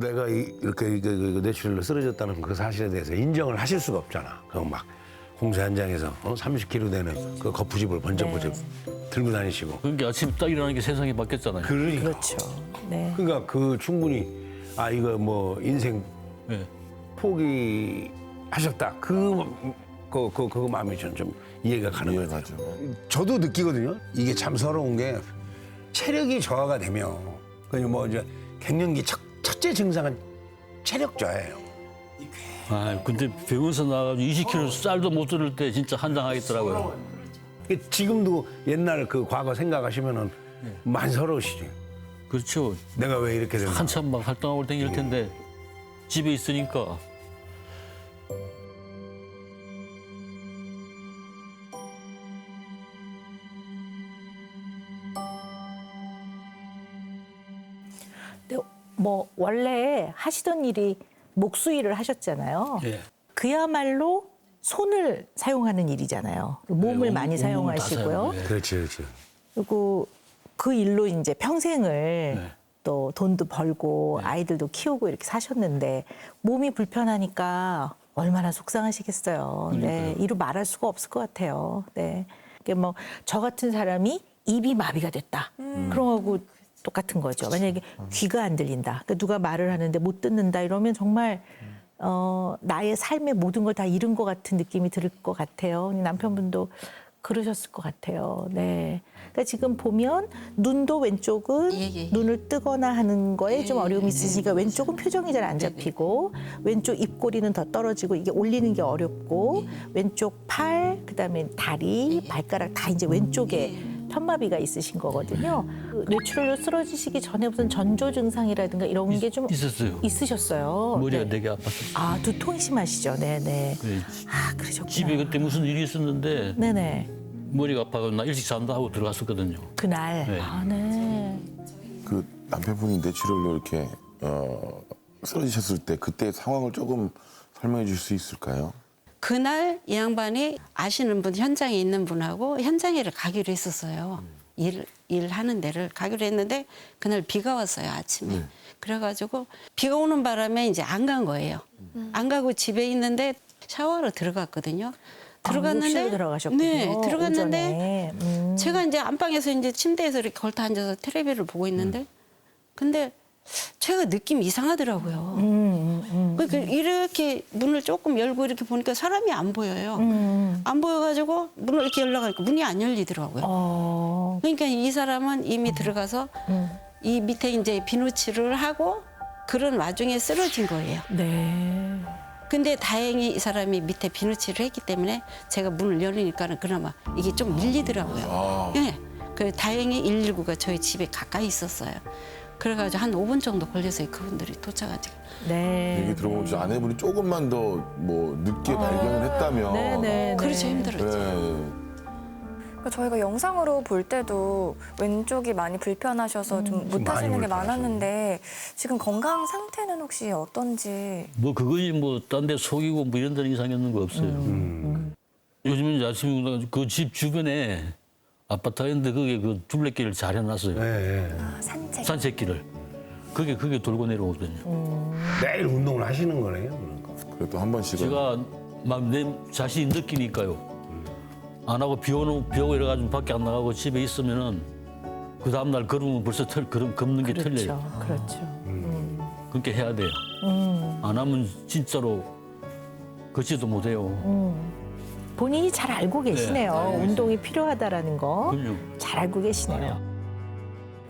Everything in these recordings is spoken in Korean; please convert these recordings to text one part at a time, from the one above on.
내가 이- 이렇게 이렇게 그 뇌출혈로 쓰러졌다는 그 사실에 대해서 인정을 하실 수가 없잖아. 그럼 막 공사 현장에서 어? 30kg 되는 그 거푸집을 번쩍번쩍 들고 다니시고. 그러니까 아침 딱 일어나는 게 세상이 바뀌었잖아요. 그러니까. 그렇죠. 네. 그러니까 그 충분히 아 이거 뭐 인생 네. 포기하셨다. 그, 그, 그, 그거 마음이 전좀 이해가 가는 거예요. 저도 느끼거든요. 이게 참 서러운 게 체력이 저하가 되면 그냥 뭐 이제 갱년기 첫, 첫째 증상은 체력 저하예요. 아 근데 병원에서 나가지고 20kg 쌀도 못 들을 때 진짜 한장하겠더라고요. 지금도 옛날 그 과거 생각하시면은 많이 서러우시죠. 그렇죠. 내가 왜 이렇게 됐나. 한참 막 활동하고 댕길 텐데 집에 있으니까 뭐 원래 하시던 일이 목수일을 하셨잖아요. 예. 그야말로 손을 사용하는 일이잖아요. 몸을 온- 많이 사용하시고요. 예. 그렇지, 그렇지. 그리고 그 일로 이제 평생을 네. 또 돈도 벌고 아이들도 키우고 이렇게 사셨는데 몸이 불편하니까 얼마나 속상하시겠어요. 네, 이루 말할 수가 없을 것 같아요. 네, 이게 뭐 저 같은 사람이 입이 마비가 됐다. 그런 거하고 똑같은 거죠. 만약에 귀가 안 들린다. 그러니까 누가 말을 하는데 못 듣는다 이러면 정말 어, 나의 삶의 모든 걸 다 잃은 것 같은 느낌이 들 것 같아요. 남편분도 그러셨을 것 같아요. 네. 그러니까 지금 보면 눈도 왼쪽은 예, 예, 예. 눈을 뜨거나 하는 거에 좀 어려움이 있으시니까 왼쪽은 표정이 잘 안 잡히고 왼쪽 입꼬리는 더 떨어지고 이게 올리는 게 어렵고 왼쪽 팔, 그다음에 다리, 발가락 다 이제 왼쪽에 편마비가 있으신 거거든요. 그 뇌출혈로 쓰러지시기 전에 무슨 전조 증상이라든가 이런 게 좀 있었어요. 있으셨어요. 머리가 네. 되게 아팠어요. 아 두통이 심하시죠. 네네. 그래, 아 그러셨구나. 집에 그때 무슨 일이 있었는데 네네. 머리가 아파서 나 일찍 잔다 하고 들어갔었거든요. 그날. 네. 아 네. 그 남편분이 뇌출혈로 이렇게 어, 쓰러지셨을 때 그때 상황을 조금 설명해 줄 수 있을까요? 그날 이 양반이 아시는 분 현장에 있는 분하고 현장에를 가기로 했었어요. 일 일하는 데를 가기로 했는데 그날 비가 왔어요 아침에. 그래가지고 비가 오는 바람에 이제 안 간 거예요. 안 가고 집에 있는데 샤워하러 들어갔거든요. 들어갔는데 욕실로 들어가셨군요. 네 들어갔는데. 음. 제가 이제 안방에서 이제 침대에서 이렇게 걸터 앉아서 텔레비를 보고 있는데 근데 제가 느낌이 이상하더라고요. 음, 그러니까 이렇게 문을 조금 열고 이렇게 보니까 사람이 안 보여요. 음. 안 보여가지고 문을 이렇게 열려가니까 문이 안 열리더라고요. 어. 그러니까 이 사람은 이미 들어가서 음. 이 밑에 이제 비누칠을 하고 그런 와중에 쓰러진 거예요. 네. 근데 다행히 이 사람이 밑에 비누칠을 했기 때문에 제가 문을 열리니까는 그나마 이게 좀 밀리더라고요. 아. 예. 그 다행히 119가 저희 집에 가까이 있었어요. 그래가지고 한 5분 정도 걸려서 그분들이 도착하지. 네. 얘기 들어보면 저 아내분이 조금만 더 뭐 늦게 발견을 했다면 네네. 그렇죠 힘들었죠. 네. 그러니까 저희가 영상으로 볼 때도 왼쪽이 많이 불편하셔서 좀좀 못하시는 많이 게 많았는데 지금 건강 상태는 혹시 어떤지 뭐 그거지 뭐 딴 데 속이고 뭐 이런 데는 이상했는 거 없어요. 요즘은 아침에 그집 주변에 있는데 그게 그 둘레길을 잘 해놨어요. 네, 네. 아, 산책. 산책길을. 그게 그게 돌고 내려오거든요. 매일 운동을 하시는 거네요. 그러니까. 그래도 한 번씩은 제가 막 내 자신이 느끼니까요. 안 하고 비 오는 비 오고 이래가지고 밖에 안 나가고 집에 있으면은 그 다음 날 걸으면 벌써 털 걸음 걷는 게 틀려요. 그렇죠. 그렇죠. 그렇게 해야 돼요. 음. 안 하면 진짜로 걷지도 못해요. 본인이 잘 알고 계시네요. 네, 알고 운동이 필요하다라는 거. 그럼요. 잘 알고 계시네요.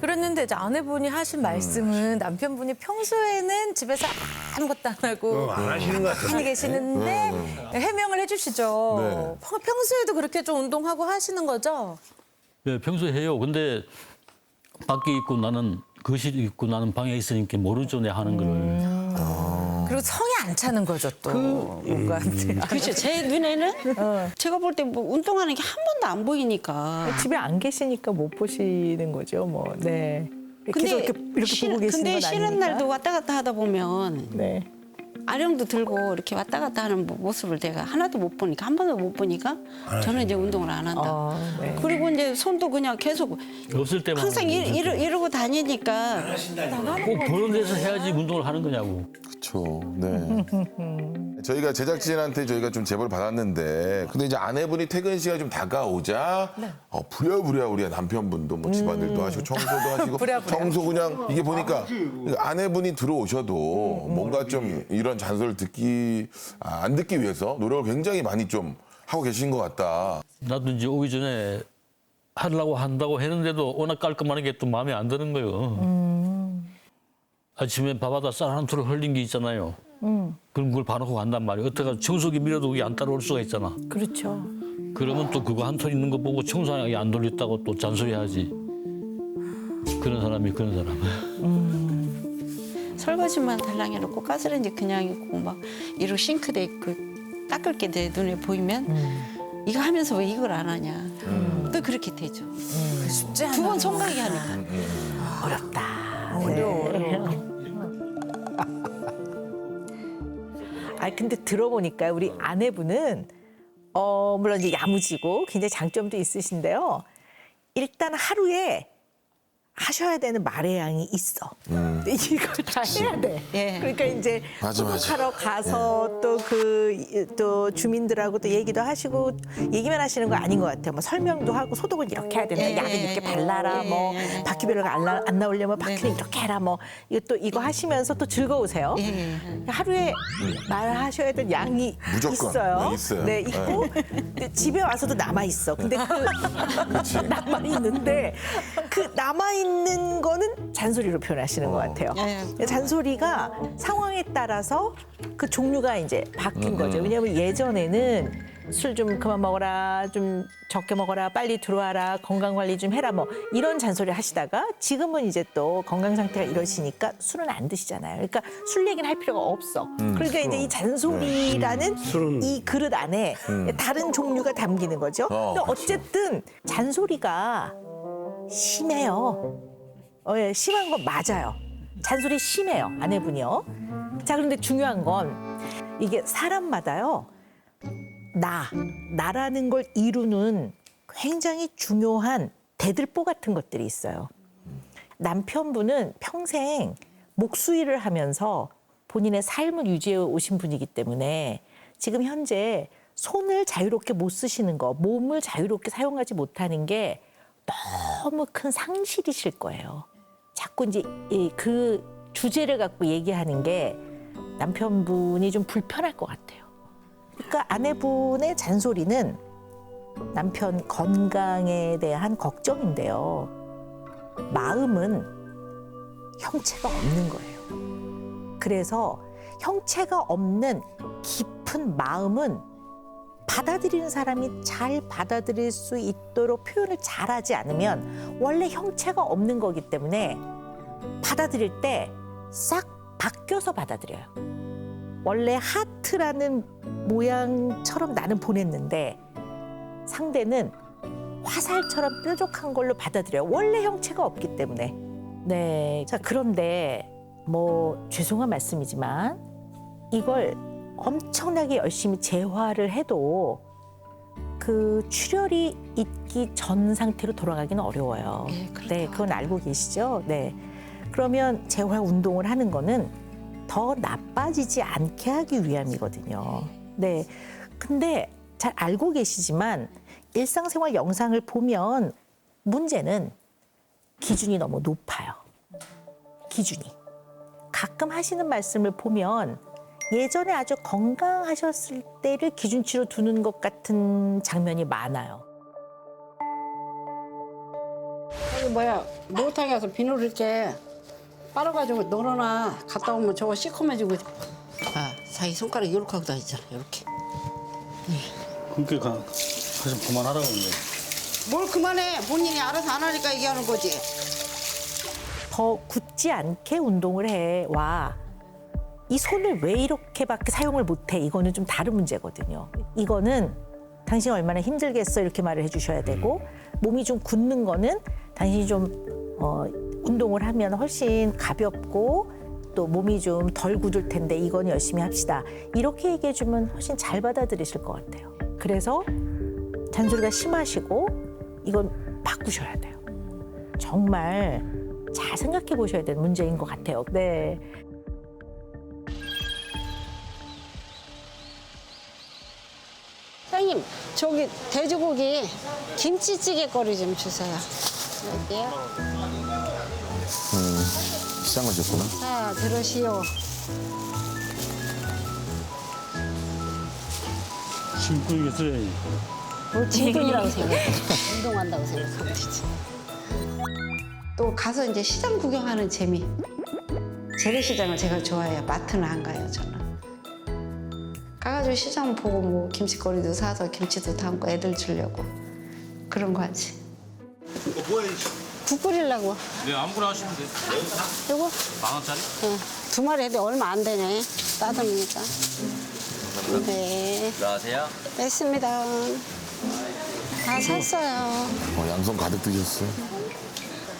그랬는데 이제 아내분이 하신 말씀은 남편분이 평소에는 집에서 아무것도 안 하고 어, 안 하시는 것 같아요. 계시는데 해명을 해주시죠. 네. 평- 평소에도 그렇게 좀 운동하고 하시는 거죠? 예, 평소에 해요. 근데 밖에 있고 나는 거실에 있고 나는 방에 있으니까 모르죠 내 하는 거를. 그리고 성이 안 차는 거죠 또 뭔가 그렇죠. 제 눈에는 제가 볼 때 뭐 운동하는 게 한 번도 안 보이니까. 집에 안 계시니까 못 보시는 거죠. 뭐. 네. 계속 근데 이렇게, 이렇게 쉬는- 보고 계시는 근데 건 쉬는 아니니까. 날도 왔다 갔다 하다 보면 네. 아령도 들고 이렇게 왔다 갔다 하는 모- 모습을 내가 하나도 못 보니까 한 번도 못 보니까 저는 이제 운동을 안 한다. 어, 네. 그리고 이제 손도 그냥 계속 없을 때만 항상 이, 이러, 이러고 다니니까 꼭 보는 데서 해야지 운동을 하는 거냐고. 그렇죠. 네. 저희가 제작진한테 저희가 좀 제보를 받았는데 근데 이제 아내분이 퇴근 시간이 좀 다가오자 어, 부랴부랴 우리 남편분도 뭐 집안일도 하시고 청소도 하시고 청소 그냥 이게 보니까 아내분이 들어오셔도 뭔가 좀 이런 잔소리를 듣기 아, 안 듣기 위해서 노력을 굉장히 많이 좀 하고 계신 것 같다. 나도 이제 오기 전에 하려고 한다고 했는데도 워낙 깔끔한 게또 마음에 안 드는 거예요. 아침에 밥하다 쌀 한톨 흘린 게 있잖아요. 그럼 그걸 봐놓고 간단 말이에요. 어떻게 청소기 밀어도 그게 안 따라올 수가 있잖아. 그렇죠. 그러면 또 그거 한 톨 있는 거 보고 청소하기 안 돌렸다고 또 잔소리하지. 그런 사람이 그런 사람. 설거지만 달랑 해놓고 가스레인지 그냥 있고 막 이러고 싱크대 있고 닦을 게 내 눈에 보이면 이거 하면서 왜 이걸 안 하냐. 또 그렇게 되죠. 쉽지 않아. 두번 손가락이 하니까. 어렵다. 어려워. 아 근데 들어보니까 우리 아내분은 어 물론 이제 야무지고 굉장히 장점도 있으신데요. 일단 하루에 하셔야 되는 말의 양이 있어. 근데 이걸 다 해야 돼. 예. 그러니까 이제 맞아, 맞아. 소독하러 가서 또 그 또 주민들하고 또 얘기도 하시고 얘기만 하시는 거 아닌 것 같아요. 뭐 설명도 하고 소독을 이렇게 해야 된다. 예, 약을 예, 이렇게 예, 발라라. 예, 뭐 예, 예. 바퀴벌레가 안, 나- 안 나오려면 바퀴를 이렇게 해라. 뭐 이거 또 이거 하시면서 또 즐거우세요. 예, 예. 하루에 말하셔야 될 양이 무조건. 있어요. 네, 있어요. 네, 있고 근데 집에 와서도 남아 있어. 근데 그 남아 있는데 그 남아 있는 거는 잔소리로 표현하시는 것 같아요. 예. 잔소리가 상황에 따라서 그 종류가 이제 바뀐 거죠. 왜냐하면 예전에는 술 좀 그만 먹어라, 좀 적게 먹어라, 빨리 들어와라, 건강 관리 좀 해라, 뭐 이런 잔소리 하시다가 지금은 이제 또 건강 상태가 이러시니까 술은 안 드시잖아요. 그러니까 술 얘기는 할 필요가 없어. 그러니까 이제 이 잔소리라는 술은- 이 그릇 안에 다른 종류가 담기는 거죠. 어, 근데 그렇죠. 어쨌든 잔소리가 심해요. 어, 예, 심한 건 맞아요. 잔소리 심해요, 아내분이요. 자, 그런데 중요한 건 이게 사람마다요. 나, 나라는 걸 이루는 굉장히 중요한 대들보 같은 것들이 있어요. 남편분은 평생 목수일을 하면서 본인의 삶을 유지해 오신 분이기 때문에 지금 현재 손을 자유롭게 못 쓰시는 거, 몸을 자유롭게 사용하지 못하는 게 너무 큰 상실이실 거예요. 자꾸 이제 이그 주제를 갖고 얘기하는 게 남편분이 좀 불편할 것 같아요. 그러니까 아내분의 잔소리는 남편 건강에 대한 걱정인데요. 마음은 형체가 없는 거예요. 그래서 형체가 없는 깊은 마음은 받아들이는 사람이 잘 받아들일 수 있도록 표현을 잘하지 않으면 원래 형체가 없는 거기 때문에 받아들일 때 싹 바뀌어서 받아들여요. 원래 하트라는 모양처럼 나는 보냈는데 상대는 화살처럼 뾰족한 걸로 받아들여요. 원래 형체가 없기 때문에. 네. 자, 그런데 뭐 죄송한 말씀이지만 이걸 엄청나게 열심히 재활을 해도 그 출혈이 있기 전 상태로 돌아가기는 어려워요. 예, 그렇다고 네, 그건 알고 계시죠? 네. 그러면 재활 운동을 하는 거는 더 나빠지지 않게 하기 위함이거든요. 네. 근데 잘 알고 계시지만 일상생활 영상을 보면 문제는 기준이 너무 높아요. 기준이. 가끔 하시는 말씀을 보면 예전에 아주 건강하셨을 때를 기준치로 두는 것 같은 장면이 많아요. 여기 뭐야 목욕탕에 가서 비누를 이렇게 빨아가지고 널어놔 갔다 오면 저거 시커매지고 아 자기 손가락 이렇게 하고 다니잖아 이렇게 그러니까 가서 그만하라고 그래. 뭘 그만해 본인이 알아서 안 하니까 얘기하는 거지 더 굳지 않게 운동을 해. 와. 이 손을 왜 이렇게밖에 사용을 못해? 이거는 좀 다른 문제거든요. 이거는 당신 얼마나 힘들겠어? 이렇게 말을 해주셔야 되고 몸이 좀 굳는 거는 당신이 좀 어, 운동을 하면 훨씬 가볍고 또 몸이 좀 덜 굳을 텐데 이건 열심히 합시다. 이렇게 얘기해 주면 훨씬 잘 받아들이실 것 같아요. 그래서 잔소리가 심하시고 이건 바꾸셔야 돼요. 정말 잘 생각해 보셔야 되는 문제인 것 같아요. 네. 저기 돼지고기 김치찌개 거리 좀 주세요. 여기요. 시장 가셨구나. 자 들으시오. 심쿵이 쓰레기. 뭐 진동이라고 생각해. 운동한다고 생각하면 되지. 또 가서 이제 시장 구경하는 재미. 재래시장을 제가 좋아해요. 마트는 안 가요, 저는. 가가지고 시장 보고 뭐 김치거리도 사서 김치도 담고 애들 주려고 그런 거 하지. 국 끓이려고. 네 아무거나 하시면 돼. 요거 만 원짜리? 예, 두 마리 해도 얼마 안 되네. 따듬으니까. 네. 안녕하세요. 뺐습니다. 다 샀어요. 어, 양손 가득 드셨어.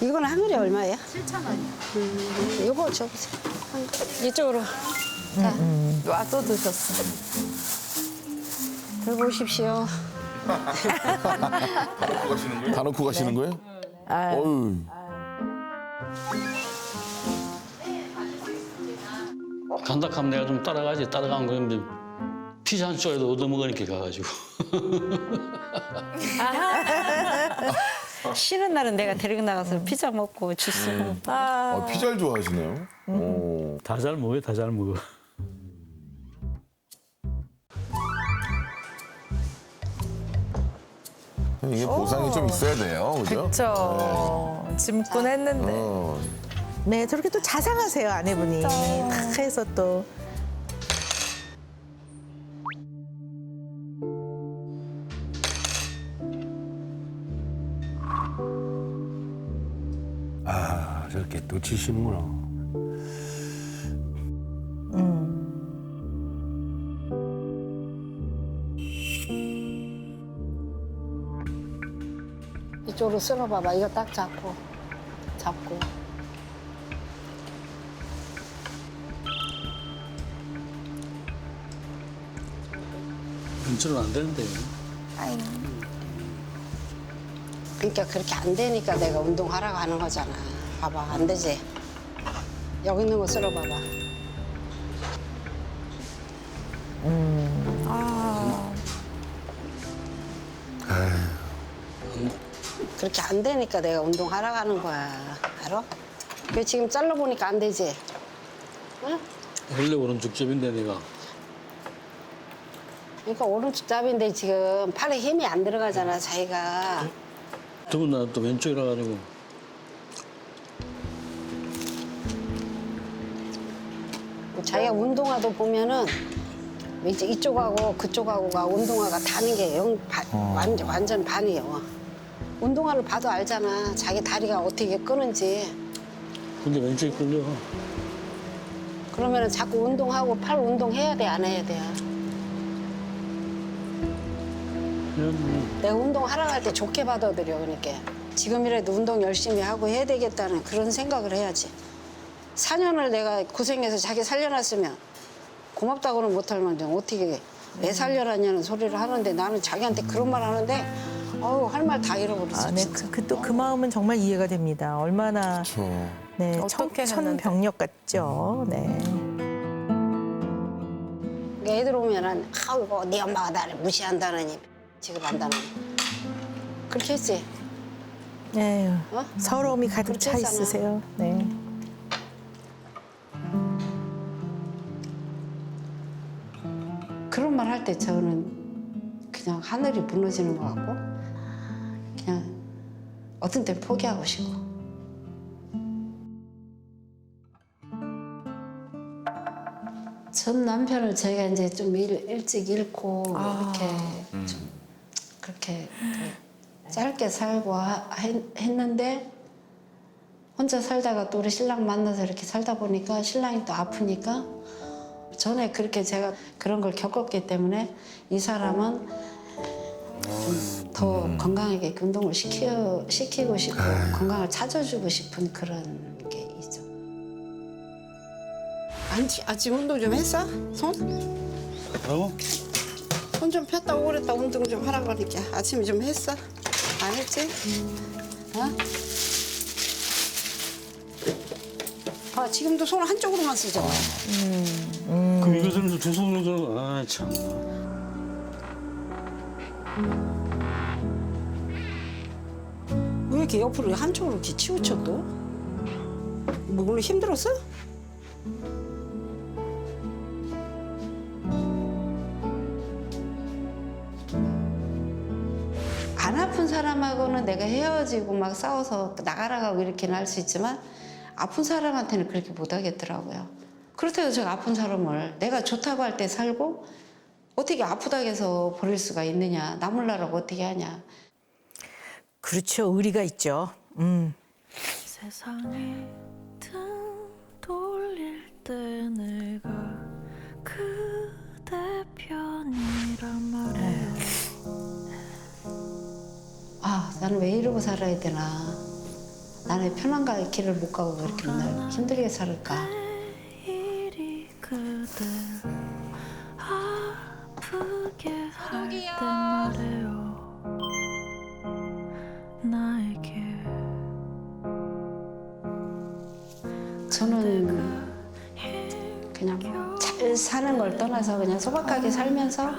이거는 한 그릇 얼마예요? 7,000원. 음, 이거 줘보세요. 한 그릇. 이쪽으로. 자, 와또 드셨어. 들어보십시오. 다 넣고 가시는 거예요? 어유. 간다 하면 내가 좀 따라가지. 따라간 거는 피자 한 쪽에도 얻어먹으니까 가가지고. 쉬는 날은 내가 데리고 나가서 피자 먹고 주스 먹고. 어, 피자를 좋아하시네요. 오. 다 잘 먹어요. 다 잘 먹어. 이게 보상이 좀 있어야 돼요, 그죠? 그쵸. 짐꾼 했는데. 어, 네, 저렇게 또 자상하세요, 아내분이. 다 해서 또. 아 저렇게 또 치시는구나. 이쪽으로 쓸어봐봐. 이거 딱 잡고. 잡고. 근처는 안 되는데. 그러니까 그렇게 안 되니까 내가 운동하라고 하는 거잖아. 봐봐, 안 되지? 여기 있는 거 쓸어봐봐. 그렇게 안 되니까 내가 운동하라고 하는 거야. 알아? 그 지금 잘라보니까 안 되지? 응? 원래 오른쪽 접인데 내가. 그러니까 오른쪽 잡인데 지금 팔에 힘이 안 들어가잖아, 자기가. 더군다나 또 왼쪽이라 가지고. 자기가 운동화도 보면은 이제 이쪽하고 그쪽하고가 운동화가 다는 게 영, 바- 완전, 완전 반이에요. 운동화를 봐도 알잖아. 자기 다리가 어떻게 끄는지. 근데 왼쪽이 끌려. 그러면은 자꾸 운동하고 팔 운동해야 돼, 안 해야 돼? 그냥 뭐 내가 운동하러 갈때 좋게 받아들여, 그러니까. 지금이라도 운동 열심히 하고 해야 되겠다는 그런 생각을 해야지. 4년을 내가 고생해서 자기 살려놨으면 고맙다고는 못할 만데 어떻게 왜 살려놨냐는 소리를 하는데 나는 자기한테 그런 말 하는데 어우 할 말 다 잃어버렸어 아, 네, 진짜. 그, 또 그 마음은 정말 이해가 됩니다. 얼마나 그렇죠. 네, 어떻게 천, 했는데. 천병력 같죠. 네. 애들 오면은 아이고 네 엄마가 나를 무시한다느니 취급한다느니 그렇게 했지 에휴, 어? 서러움이 가득 차 그렇게 했잖아. 있으세요. 네. 그런 말 할 때 저는 그냥 하늘이 무너지는 것 같고 어떤 때 포기하고 싶고 전 남편을 제가 이제 좀 일, 일찍 잃고 이렇게 좀 그렇게 그 짧게 살고 하- 했, 했는데 혼자 살다가 또 우리 신랑 만나서 이렇게 살다 보니까 신랑이 또 아프니까 전에 그렇게 제가 그런 걸 겪었기 때문에 이 사람은 좀 더 건강하게 운동을 시켜, 시키고 싶고 건강을 찾아주고 싶은 그런 게 있죠. 아침, 아침 운동 좀 했어? 손? 뭐라고? 손 좀 폈다고 그랬다 운동 좀 하라 그러니까 아침에 좀 했어? 안 했지? 어? 아 지금도 손 한쪽으로만 쓰잖아 그럼 이것은 두 손으로 좀, 아, 참. 왜 이렇게 옆으로 한쪽으로 이렇게 치우쳐 또? 뭐 오늘 힘들었어? 안 아픈 사람하고는 내가 헤어지고 막 싸워서 나가라 가고 이렇게는 할 수 있지만 아픈 사람한테는 그렇게 못 하겠더라고요. 그렇다고 제가 아픈 사람을 내가 좋다고 할 때 살고 어떻게 아프다고 해서 버릴 수가 있느냐. 나몰라라고 어떻게 하냐. 그렇죠. 의리가 있죠. 음. 세상에 등 돌릴 때 내가 그대 편이란 말이에요 아, 나는 왜 이러고 살아야 되나. 나는 편한 갈 길을 못 가고 왜 이렇게 맨날 힘들게 살을까. 일이 그댈 아프게 할 때 말이에요 저는 그냥 잘 사는 걸 떠나서 그냥 소박하게 살면서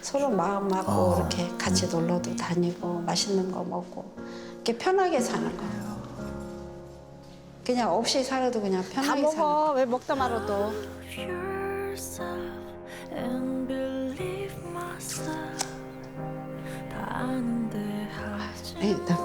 서로 마음 맞고 이렇게 같이 놀러도 다니고 맛있는 거 먹고 이렇게 편하게 사는 거. 그냥 없이 살아도 그냥 편하게 사는 거. 왜 먹다 말아도 yourself and believe myself 다 아는데 하지 네, 나 나.